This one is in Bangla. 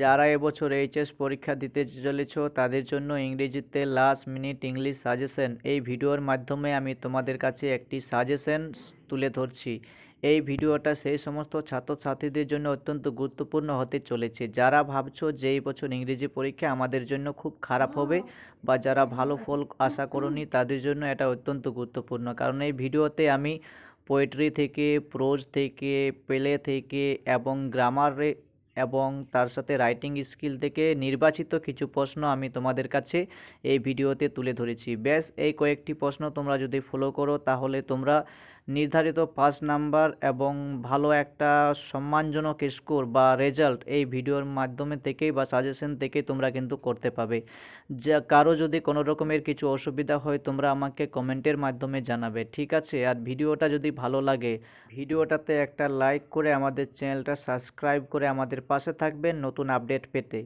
যারা এবছর এইচএস পরীক্ষা দিতে চলেছ, তাদের জন্য ইংরেজিতে লাস্ট মিনিট ইংলিশ সাজেশন এই ভিডিওর মাধ্যমে আমি তোমাদের কাছে একটি সাজেশন তুলে ধরছি। এই ভিডিওটা সেই সমস্ত ছাত্রছাত্রীদের জন্য অত্যন্ত গুরুত্বপূর্ণ হতে চলেছে। যারা ভাবছ যে এই বছর ইংরেজি পরীক্ষা আমাদের জন্য খুব খারাপ হবে বা যারা ভালো ফল আশা করনি, তাদের জন্য এটা অত্যন্ত গুরুত্বপূর্ণ। কারণ এই ভিডিওতে আমি পোয়েট্রি থেকে প্রোজ থেকে পেলে থেকে এবং গ্রামারে এবং তার সাথে রাইটিং স্কিল থেকে নির্বাচিত কিছু প্রশ্ন আমি তোমাদের কাছে এই ভিডিওতে তুলে ধরেছি। ব্যাস, এই কয়েকটি প্রশ্ন তোমরা যদি ফলো করো, তাহলে তোমরা নির্ধারিত পাঁচ নাম্বার এবং ভালো একটা সম্মানজনক স্কোর বা রেজাল্ট এই ভিডিওর মাধ্যমে থেকেই বা সাজেশন থেকে তোমরা কিন্তু করতে পাবে। যা কারও যদি কোনো রকমের কিছু অসুবিধা হয়, তোমরা আমাকে কমেন্টের মাধ্যমে জানাবে, ঠিক আছে? আর ভিডিওটা যদি ভালো লাগে, ভিডিওটাতে একটা লাইক করে আমাদের চ্যানেলটা সাবস্ক্রাইব করে আমাদের পাশে থাকবেন নতুন আপডেট পেতে।